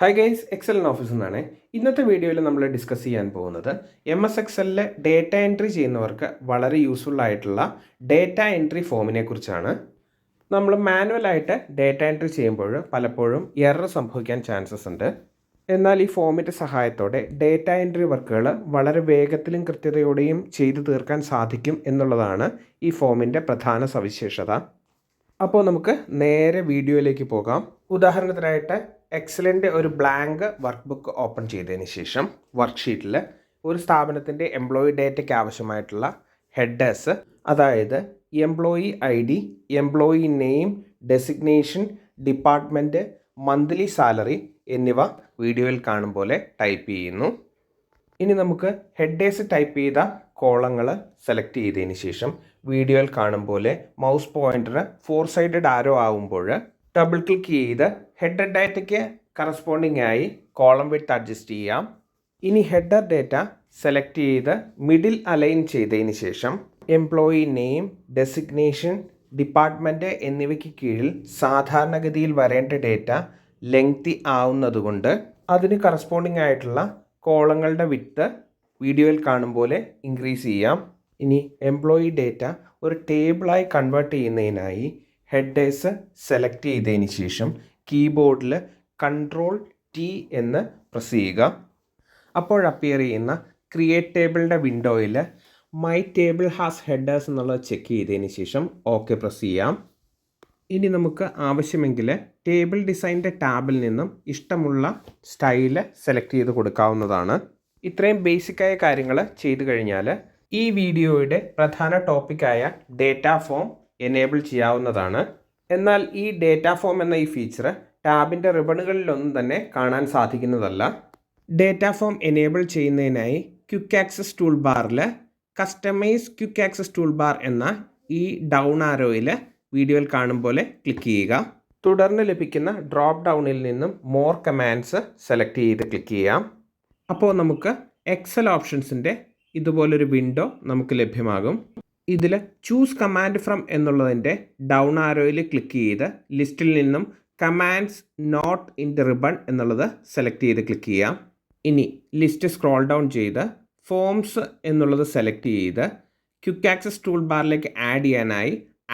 Hi guys Excel ഓഫീസിൽ നിന്നാണ് ഇന്നത്തെ വീഡിയോയിൽ നമ്മൾ ഡിസ്കസ് ചെയ്യാൻ പോകുന്നത് എം എസ് എക്സലിലെ ഡേറ്റ എൻട്രി ചെയ്യുന്നവർക്ക് വളരെ യൂസ്ഫുൾ ആയിട്ടുള്ള ഡേറ്റ എൻട്രി ഫോമിനെ കുറിച്ചാണ്. നമ്മൾ മാനുവലായിട്ട് ഡേറ്റ എൻട്രി ചെയ്യുമ്പോൾ പലപ്പോഴും എറർ സംഭവിക്കാൻ ചാൻസസ് ഉണ്ട്. എന്നാൽ ഈ ഫോമിന്റെ സഹായത്തോടെ ഡേറ്റ എൻട്രി വർക്കുകൾ വളരെ വേഗത്തിലും കൃത്യതയോടെയും ചെയ്തു തീർക്കാൻ സാധിക്കും എന്നുള്ളതാണ് ഈ ഫോമിന്റെ പ്രധാന സവിശേഷത. അപ്പോൾ നമുക്ക് നേരെ വീഡിയോയിലേക്ക് പോകാം. ഉദാഹരണത്തിനായിട്ട് എക്സലിന്റെ ഒരു ബ്ലാങ്ക് വർക്ക് ബുക്ക് ഓപ്പൺ ചെയ്തതിന് ശേഷം വർക്ക്ഷീറ്റിൽ ഒരു സ്ഥാപനത്തിന്റെ എംപ്ലോയി ഡേറ്റയ്ക്ക് ആവശ്യമായിട്ടുള്ള ഹെഡേഴ്സ് അതായത് employee I D employee name designation department monthly salary എന്നിവ വീഡിയോയിൽ കാണും പോലെ ടൈപ്പ് ചെയ്യുന്നു. ഇനി നമുക്ക് ഹെഡേഴ്സ് ടൈപ്പ് ചെയ്ത കോളങ്ങൾ സെലക്ട് ചെയ്തതിന് ശേഷം വീഡിയോയിൽ കാണും പോലെ mouse pointer four sided arrow ആവുമ്പോൾ ഡബിൾ ക്ലിക്ക് ചെയ്ത് ഹെഡർ ഡാറ്റയ്ക്ക് കറസ്പോണ്ടിങ് ആയി കോളം വിട്ട് അഡ്ജസ്റ്റ് ചെയ്യാം. ഇനി ഹെഡർ ഡാറ്റ സെലക്ട് ചെയ്ത് മിഡിൽ അലൈൻ ചെയ്തതിന് ശേഷം എംപ്ലോയി നെയിം ഡെസിഗ്നേഷൻ ഡിപ്പാർട്ട്മെന്റ് എന്നിവയ്ക്ക് കീഴിൽ സാധാരണഗതിയിൽ വരേണ്ട ഡേറ്റ ലെങ്തി ആവുന്നതുകൊണ്ട് അതിന് കറസ്പോണ്ടിങ് ആയിട്ടുള്ള കോളങ്ങളുടെ വിത്ത് വീഡിയോയിൽ കാണും പോലെ ഇൻക്രീസ് ചെയ്യാം. ഇനി എംപ്ലോയി ഡേറ്റ ഒരു ടേബിളായി കൺവേർട്ട് ചെയ്യുന്നതിനായി ഹെഡേഴ്സ് സെലക്ട് ചെയ്തതിന് ശേഷം കീബോർഡിൽ കൺട്രോൾ ടി എന്ന് പ്രസ് ചെയ്യുക. അപ്പോൾ അപ്പിയർ ചെയ്യുന്ന ക്രിയേറ്റ് ടേബിളിന്റെ വിൻഡോയിൽ മൈ ടേബിൾ ഹാസ് ഹെഡേഴ്സ് എന്നുള്ളത് ചെക്ക് ചെയ്തതിന് ശേഷം ഓക്കെ പ്രസ് ചെയ്യാം. ഇനി നമുക്ക് ആവശ്യമെങ്കിൽ ടേബിൾ ഡിസൈന്റെ ടാബിൽ നിന്നും ഇഷ്ടമുള്ള സ്റ്റൈൽ സെലക്ട് ചെയ്ത് കൊടുക്കാവുന്നതാണ്. ഇത്രയും ബേസിക്കായ കാര്യങ്ങൾ ചെയ്തു കഴിഞ്ഞാൽ ഈ വീഡിയോയുടെ പ്രധാന ടോപ്പിക്കായ ഡേറ്റ ഫോം എനേബിൾ ചെയ്യാവുന്നതാണ്. എന്നാൽ ഈ ഡേറ്റ ഫോം എന്ന ഈ ഫീച്ചർ ടാബിന്റെ റിബണുകളിലൊന്നും തന്നെ കാണാൻ സാധിക്കുന്നതല്ല. ഡേറ്റ ഫോം എനേബിൾ ചെയ്യുന്നതിനായി ക്വിക്ക് ആക്സസ് ടൂൾ ബാറിൽ customize quick access tool bar എന്ന ഈ ഡൗൺ ആരോയിൽ വീഡിയോയിൽ കാണും പോലെ ക്ലിക്ക് ചെയ്യുക. തുടർന്ന് ലഭിക്കുന്ന ഡ്രോപ്പ് ഡൗണിൽ നിന്നും മോർ കമാൻഡ്സ് സെലക്ട് ചെയ്ത് ക്ലിക്ക് ചെയ്യാം. അപ്പോൾ നമുക്ക് എക്സൽ ഓപ്ഷൻസിന്റെ ഇതുപോലൊരു വിൻഡോ നമുക്ക് ലഭ്യമാകും. ഇതിൽ ചൂസ് കമാൻഡ് ഫ്രം എന്നുള്ളതിന്റെ ഡൗൺ ആരോയിൽ ക്ലിക്ക് ചെയ്ത് ലിസ്റ്റിൽ നിന്നും commands not in the ribbon എന്നുള്ളത് സെലക്ട് ചെയ്ത് ക്ലിക്ക് ചെയ്യാം. ഇനി ലിസ്റ്റ് സ്ക്രോൾ ഡൗൺ ചെയ്ത് ഫോംസ് എന്നുള്ളത് സെലക്ട് ചെയ്ത് ക്വിക്ക് ആക്സസ് ടൂൾ ബാറിലേക്ക് ആഡ് ചെയ്യാനായി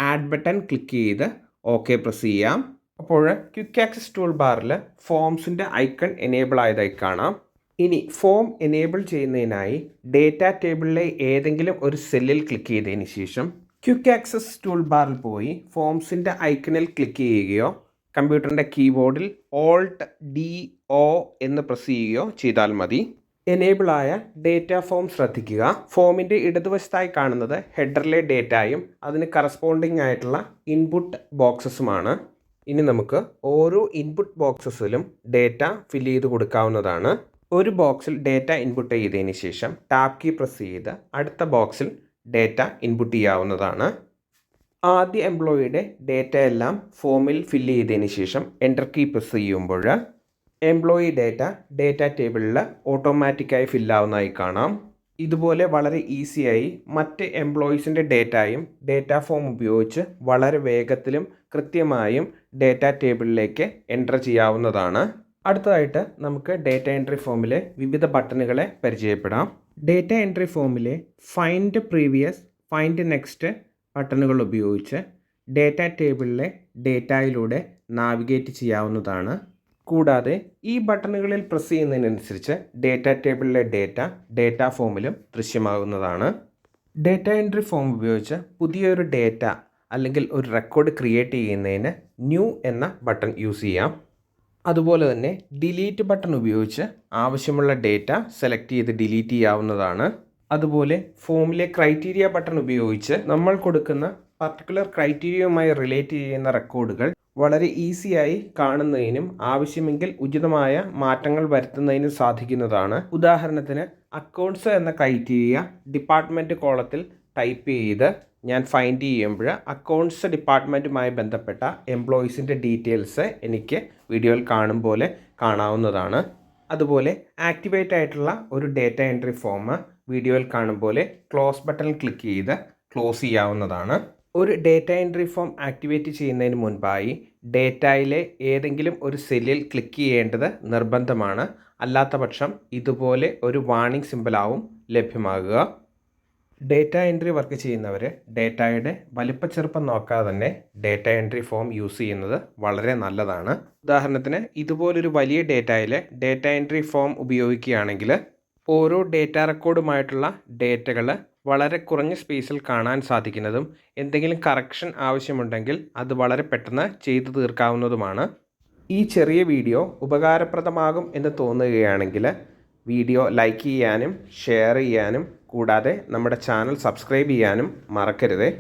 ആഡ് ബട്ടൺ ക്ലിക്ക് ചെയ്ത് ഓക്കെ പ്രസ് ചെയ്യാം. അപ്പോൾ ക്വിക്ക് ആക്സസ് ടൂൾ ബാറിൽ ഫോംസിന്റെ ഐക്കൺ എനേബിൾ ആയതായി കാണാം. ഇനി ഫോം എനേബിൾ ചെയ്യുന്നതിനായി ഡേറ്റ ടേബിളിലെ ഏതെങ്കിലും ഒരു സെല്ലിൽ ക്ലിക്ക് ചെയ്തതിന് ശേഷം ക്വിക്ക് ആക്സസ് ടൂൾ ബാറിൽ പോയി ഫോംസിന്റെ ഐക്കണിൽ ക്ലിക്ക് ചെയ്യുകയോ കമ്പ്യൂട്ടറിന്റെ കീബോർഡിൽ ഓൾട്ട് ഡി ഒ എന്ന് പ്രസ് ചെയ്യുകയോ ചെയ്താൽ മതി. എനേബിളായ ഡേറ്റ ഫോം ശ്രദ്ധിക്കുക. ഫോമിന്റെ ഇടതുവശത്തായി കാണുന്നത് ഹെഡറിലെ ഡേറ്റയും അതിന് കറസ്പോണ്ടിങ് ആയിട്ടുള്ള ഇൻപുട്ട് ബോക്സസുമാണ് ഇനി നമുക്ക് ഓരോ ഇൻപുട്ട് ബോക്സസിലും ഡേറ്റ ഫില്ല് ചെയ്ത് കൊടുക്കാവുന്നതാണ്. ഒരു ബോക്സിൽ ഡേറ്റ ഇൻപുട്ട് ചെയ്തതിന് ശേഷം ടാപ്പ് കീ പ്രസ് ചെയ്ത് അടുത്ത ബോക്സിൽ ഡേറ്റ ഇൻപുട്ട് ചെയ്യാവുന്നതാണ്. ആദ്യ എംപ്ലോയിയുടെ ഡേറ്റ എല്ലാം ഫോമിൽ ഫില്ല് ചെയ്തതിന് ശേഷം എന്റർ കീ പ്രസ് ചെയ്യുമ്പോൾ എംപ്ലോയി ഡേറ്റ ഡേറ്റ ടേബിളിൽ ഓട്ടോമാറ്റിക്കായി ഫില്ലാവുന്നതായി കാണാം. ഇതുപോലെ വളരെ ഈസിയായി മറ്റ് എംപ്ലോയീസിന്റെ ഡേറ്റയും ഡേറ്റ ഫോം ഉപയോഗിച്ച് വളരെ വേഗത്തിലും കൃത്യമായും ഡേറ്റ ടേബിളിലേക്ക് എന്റർ ചെയ്യാവുന്നതാണ്. അടുത്തതായിട്ട് നമുക്ക് ഡേറ്റ എൻട്രി ഫോമിലെ വിവിധ ബട്ടണുകളെ പരിചയപ്പെടാം. ഡേറ്റ എൻട്രി ഫോമിലെ ഫൈൻഡ് പ്രീവിയസ് ഫൈൻഡ് നെക്സ്റ്റ് ബട്ടണുകൾ ഉപയോഗിച്ച് ഡേറ്റ ടേബിളിലെ ഡേറ്റയിലൂടെ നാവിഗേറ്റ് ചെയ്യാവുന്നതാണ്. കൂടാതെ ഈ ബട്ടണുകളിൽ പ്രസ് ചെയ്യുന്നതിനനുസരിച്ച് ഡേറ്റ ടേബിളിലെ ഡേറ്റ ഡേറ്റ ഫോമിലും ദൃശ്യമാകുന്നതാണ്. ഡേറ്റ എൻട്രി ഫോം ഉപയോഗിച്ച് പുതിയൊരു ഡേറ്റ അല്ലെങ്കിൽ ഒരു റെക്കോർഡ് ക്രിയേറ്റ് ചെയ്യുന്നതിന് ന്യൂ എന്ന ബട്ടൺ യൂസ് ചെയ്യാം. അതുപോലെ തന്നെ ഡിലീറ്റ് ബട്ടൺ ഉപയോഗിച്ച് ആവശ്യമുള്ള ഡേറ്റ സെലക്ട് ചെയ്ത് ഡിലീറ്റ് ചെയ്യാവുന്നതാണ്. അതുപോലെ ഫോമിലെ ക്രൈറ്റീരിയ ബട്ടൺ ഉപയോഗിച്ച് നമ്മൾ കൊടുക്കുന്ന പർട്ടിക്കുലർ ക്രൈറ്റീരിയയുമായി റിലേറ്റ് ചെയ്യുന്ന റെക്കോർഡുകൾ വളരെ ഈസിയായി കാണുന്നതിനും ആവശ്യമെങ്കിൽ ഉചിതമായ മാറ്റങ്ങൾ വരുത്തുന്നതിനും സാധിക്കുന്നതാണ്. ഉദാഹരണത്തിന് അക്കൗണ്ട്സ് എന്ന ക്രൈറ്റീരിയ ഡിപ്പാർട്ട്മെന്റ് കോളത്തിൽ ടൈപ്പ് ചെയ്ത് ഞാൻ ഫൈൻഡ് ചെയ്യുമ്പോൾ അക്കൗണ്ട്സ് ഡിപ്പാർട്ട്മെന്റുമായി ബന്ധപ്പെട്ട എംപ്ലോയീസിന്റെ ഡീറ്റെയിൽസ് എനിക്ക് വീഡിയോയിൽ കാണും പോലെ കാണാവുന്നതാണ്. അതുപോലെ ആക്ടിവേറ്റ് ആയിട്ടുള്ള ഒരു ഡേറ്റ എൻട്രി ഫോം വീഡിയോയിൽ കാണും പോലെ ക്ലോസ് ബട്ടൺ ക്ലിക്ക് ചെയ്ത് ക്ലോസ് ചെയ്യാവുന്നതാണ്. ഒരു ഡേറ്റ എൻട്രി ഫോം ആക്ടിവേറ്റ് ചെയ്യുന്നതിന് മുൻപായി ഡേറ്റയിലെ ഏതെങ്കിലും ഒരു സെല്ലിൽ ക്ലിക്ക് ചെയ്യേണ്ടത് നിർബന്ധമാണ്. അല്ലാത്തപക്ഷം ഇതുപോലെ ഒരു വാർണിംഗ് സിമ്പിളാവും ലഭ്യമാകുക. ഡേറ്റ എൻട്രി വർക്ക് ചെയ്യുന്നവർ ഡേറ്റയുടെ വലിപ്പച്ചെറുപ്പം നോക്കാതെ തന്നെ ഡേറ്റ എൻട്രി ഫോം യൂസ് ചെയ്യുന്നത് വളരെ നല്ലതാണ്. ഉദാഹരണത്തിന് ഇതുപോലൊരു വലിയ ഡേറ്റയിൽ ഡേറ്റ എൻട്രി ഫോം ഉപയോഗിക്കുകയാണെങ്കിൽ ഓരോ ഡേറ്റ റെക്കോർഡുമായിട്ടുള്ള ഡേറ്റകൾ വളരെ കുറഞ്ഞ സ്പേസിൽ കാണാൻ സാധിക്കുന്നതും എന്തെങ്കിലും കറക്ഷൻ ആവശ്യമുണ്ടെങ്കിൽ അത് വളരെ പെട്ടെന്ന് ചെയ്തു തീർക്കാവുന്നതുമാണ്. ഈ ചെറിയ വീഡിയോ ഉപകാരപ്രദമാകും എന്ന് തോന്നുകയാണെങ്കിൽ വീഡിയോ ലൈക്ക് ചെയ്യാനും ഷെയർ ചെയ്യാനും കൂടാതെ നമ്മുടെ ചാനൽ സബ്സ്ക്രൈബ് ചെയ്യാനും മറക്കരുതേ.